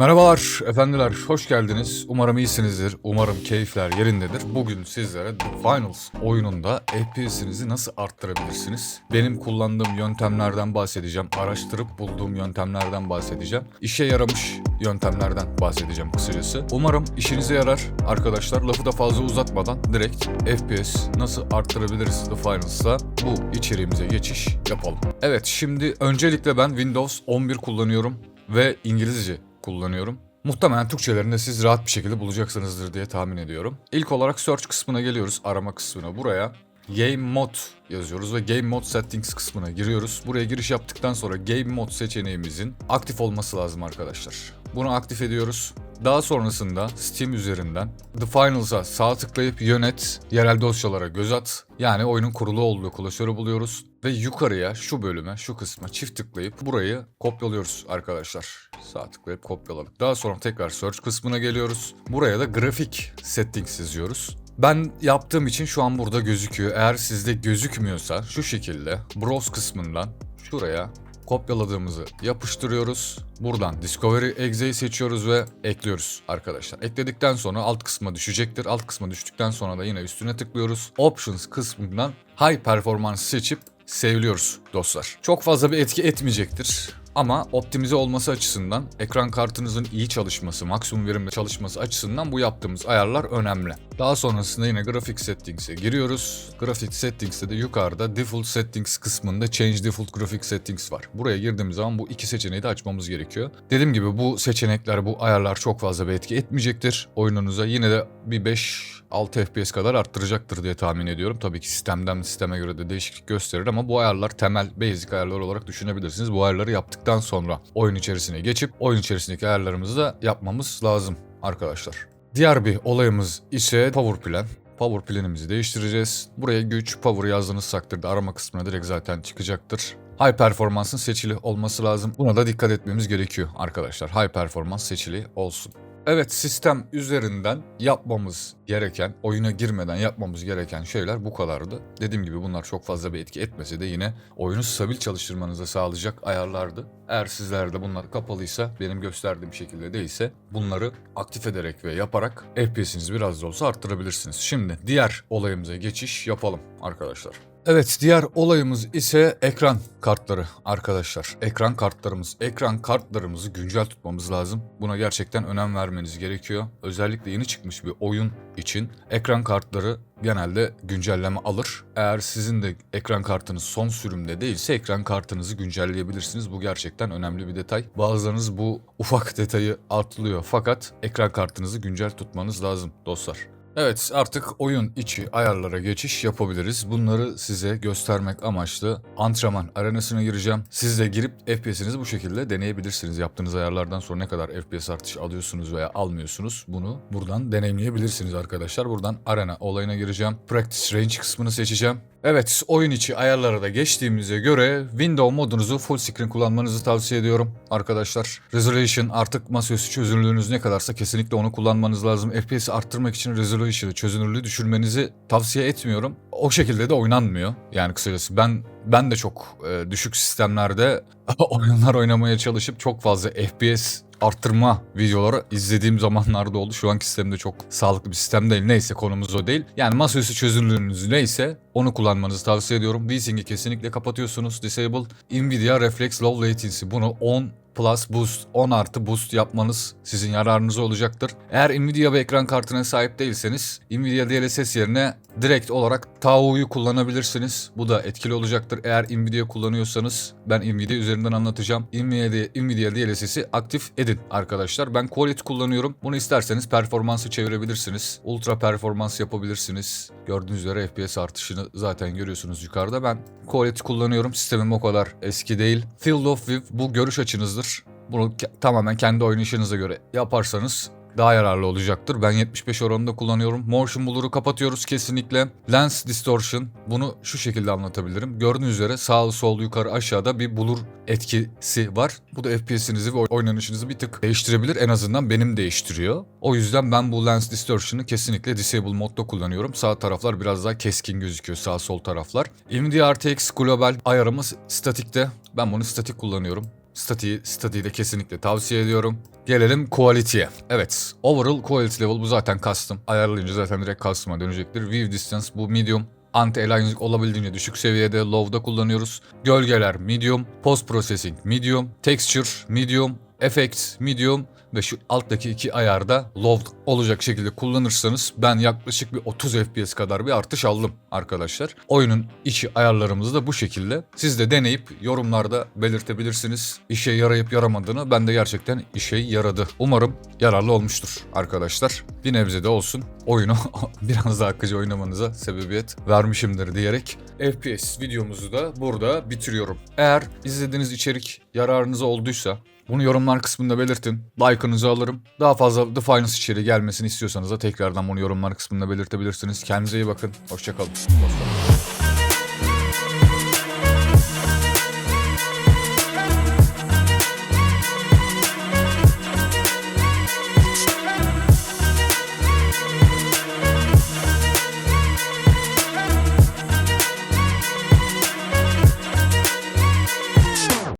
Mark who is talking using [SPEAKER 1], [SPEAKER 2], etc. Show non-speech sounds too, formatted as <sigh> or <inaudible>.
[SPEAKER 1] Merhabalar efendiler, hoş geldiniz. Umarım iyisinizdir, umarım keyifler yerindedir. Bugün sizlere The Finals oyununda FPS'inizi nasıl arttırabilirsiniz? Benim kullandığım yöntemlerden bahsedeceğim, araştırıp bulduğum yöntemlerden bahsedeceğim. İşe yaramış yöntemlerden bahsedeceğim kısacası. Umarım işinize yarar arkadaşlar. Lafı da fazla uzatmadan direkt FPS nasıl arttırabiliriz The Finals'ta bu içeriğimize geçiş yapalım. Evet şimdi öncelikle ben Windows 11 kullanıyorum ve İngilizce kullanıyorum. Muhtemelen Türkçelerini de siz rahat bir şekilde bulacaksınızdır diye tahmin ediyorum. İlk olarak search kısmına geliyoruz, arama kısmına. Buraya Game Mode yazıyoruz ve Game Mode Settings kısmına giriyoruz. Buraya giriş yaptıktan sonra Game Mode seçeneğimizin aktif olması lazım arkadaşlar. Bunu aktif ediyoruz. Daha sonrasında Steam üzerinden The Finals'a sağ tıklayıp yönet, yerel dosyalara göz at. Yani oyunun kurulu olduğu klasörü buluyoruz. Ve yukarıya şu bölüme, şu kısma çift tıklayıp burayı kopyalıyoruz arkadaşlar. Sağ tıklayıp kopyaladık. Daha sonra tekrar search kısmına geliyoruz. Buraya da grafik settings yazıyoruz. Ben yaptığım için şu an burada gözüküyor. Eğer sizde gözükmüyorsa şu şekilde browse kısmından şuraya kopyaladığımızı yapıştırıyoruz. Buradan Discovery Exe'yi seçiyoruz ve ekliyoruz arkadaşlar. Ekledikten sonra alt kısma düşecektir. Alt kısma düştükten sonra da yine üstüne tıklıyoruz. Options kısmından High Performance seçip seviliyoruz dostlar. Çok fazla bir etki etmeyecektir. Ama optimize olması açısından, ekran kartınızın iyi çalışması, maksimum verimle çalışması açısından bu yaptığımız ayarlar önemli. Daha sonrasında yine grafik settings'e giriyoruz. Grafik settings'te de yukarıda default settings kısmında change default graphic settings var. Buraya girdiğimiz zaman bu iki seçeneği de açmamız gerekiyor. Dediğim gibi bu seçenekler, bu ayarlar çok fazla bir etki etmeyecektir oyununuza. Yine de bir 5 6 FPS kadar arttıracaktır diye tahmin ediyorum. Tabii ki sistemden sisteme göre de değişiklik gösterir ama bu ayarlar temel basic ayarlar olarak düşünebilirsiniz. Bu ayarları yaptıktan sonra oyun içerisine geçip oyun içerisindeki ayarlarımızı da yapmamız lazım arkadaşlar. Diğer bir olayımız ise Power Plan. Power planimizi değiştireceğiz. Buraya güç, power yazdığınız takdirde arama kısmına direkt zaten çıkacaktır. High performansın seçili olması lazım. Buna da dikkat etmemiz gerekiyor arkadaşlar. High performans seçili olsun. Evet sistem üzerinden yapmamız gereken, oyuna girmeden yapmamız gereken şeyler bu kadardı. Dediğim gibi bunlar çok fazla bir etki etmese de yine oyunu stabil çalıştırmanızı sağlayacak ayarlardı. Eğer sizlerde bunlar kapalıysa, benim gösterdiğim şekilde değilse bunları aktif ederek ve yaparak FPS'inizi biraz da olsa arttırabilirsiniz. Şimdi diğer olayımıza geçiş yapalım arkadaşlar. Evet diğer olayımız ise ekran kartları arkadaşlar. Ekran kartlarımız. Ekran kartlarımızı güncel tutmamız lazım. Buna gerçekten önem vermeniz gerekiyor. Özellikle yeni çıkmış bir oyun için ekran kartları genelde güncelleme alır. Eğer sizin de ekran kartınız son sürümde değilse ekran kartınızı güncelleyebilirsiniz. Bu gerçekten önemli bir detay. Bazılarınız bu ufak detayı atlıyor fakat ekran kartınızı güncel tutmanız lazım dostlar. Evet artık oyun içi ayarlara geçiş yapabiliriz. Bunları size göstermek amaçlı antrenman arenasına gireceğim. Siz de girip FPS'inizi bu şekilde deneyebilirsiniz. Yaptığınız ayarlardan sonra ne kadar FPS artışı alıyorsunuz veya almıyorsunuz bunu buradan deneyimleyebilirsiniz arkadaşlar. Buradan arena olayına gireceğim. Practice range kısmını seçeceğim. Evet oyun içi ayarlara da geçtiğimize göre Windows modunuzu full screen kullanmanızı tavsiye ediyorum arkadaşlar. Resolution artık masaüstü çözünürlüğünüz ne kadarsa kesinlikle onu kullanmanız lazım. FPS arttırmak için resolution'ı çözünürlüğü düşürmenizi tavsiye etmiyorum. O şekilde de oynanmıyor. Yani kısacası ben ben de çok e, düşük sistemlerde <laughs> oyunlar oynamaya çalışıp çok fazla FPS arttırma videoları izlediğim zamanlarda oldu. Şu anki sistemde çok sağlıklı bir sistem değil. Neyse konumuz o değil. Yani masaüstü çözünürlüğünüz neyse onu kullanmanızı tavsiye ediyorum. VSynC'i kesinlikle kapatıyorsunuz. Disable Nvidia Reflex Low Latency. Bunu 10 Plus Boost 10 artı boost yapmanız sizin yararınıza olacaktır. Eğer Nvidia ve ekran kartına sahip değilseniz Nvidia DLSS yerine direkt olarak TAO'yu kullanabilirsiniz. Bu da etkili olacaktır. Eğer Nvidia kullanıyorsanız ben Nvidia üzerinden anlatacağım. Nvidia, Nvidia DLSS'i aktif edin arkadaşlar. Ben Quality kullanıyorum. Bunu isterseniz performansı çevirebilirsiniz. Ultra performans yapabilirsiniz. Gördüğünüz üzere FPS artışını zaten görüyorsunuz yukarıda. Ben Quality kullanıyorum. Sistemim o kadar eski değil. Field of View bu görüş açınızdır. Bunu tamamen kendi oynayışınıza göre yaparsanız daha yararlı olacaktır. Ben 75 oranında kullanıyorum. Motion Blur'u kapatıyoruz kesinlikle. Lens Distortion bunu şu şekilde anlatabilirim. Gördüğünüz üzere sağ sol yukarı aşağıda bir blur etkisi var. Bu da FPS'inizi ve oynanışınızı bir tık değiştirebilir. En azından benim değiştiriyor. O yüzden ben bu Lens Distortion'ı kesinlikle Disable modda kullanıyorum. Sağ taraflar biraz daha keskin gözüküyor sağ sol taraflar. Nvidia RTX Global ayarımız statikte. Ben bunu statik kullanıyorum. Statiği, statiği de kesinlikle tavsiye ediyorum. Gelelim quality'ye. Evet, overall quality level bu zaten custom. Ayarlayınca zaten direkt custom'a dönecektir. View distance bu medium. Anti-aliasing olabildiğince düşük seviyede low'da kullanıyoruz. Gölgeler medium, post processing medium, texture medium, effects medium ve şu alttaki iki ayarda low olacak şekilde kullanırsanız ben yaklaşık bir 30 FPS kadar bir artış aldım arkadaşlar. Oyunun içi ayarlarımızı da bu şekilde. Siz de deneyip yorumlarda belirtebilirsiniz. İşe yarayıp yaramadığını ben de gerçekten işe yaradı. Umarım yararlı olmuştur arkadaşlar. Bir nebze de olsun oyunu <laughs> biraz daha akıcı oynamanıza sebebiyet vermişimdir diyerek FPS videomuzu da burada bitiriyorum. Eğer izlediğiniz içerik yararınıza olduysa bunu yorumlar kısmında belirtin. Like'ınızı alırım. Daha fazla The Finals içeriği gelmesini istiyorsanız da tekrardan bunu yorumlar kısmında belirtebilirsiniz. Kendinize iyi bakın. Hoşçakalın. Dostlar.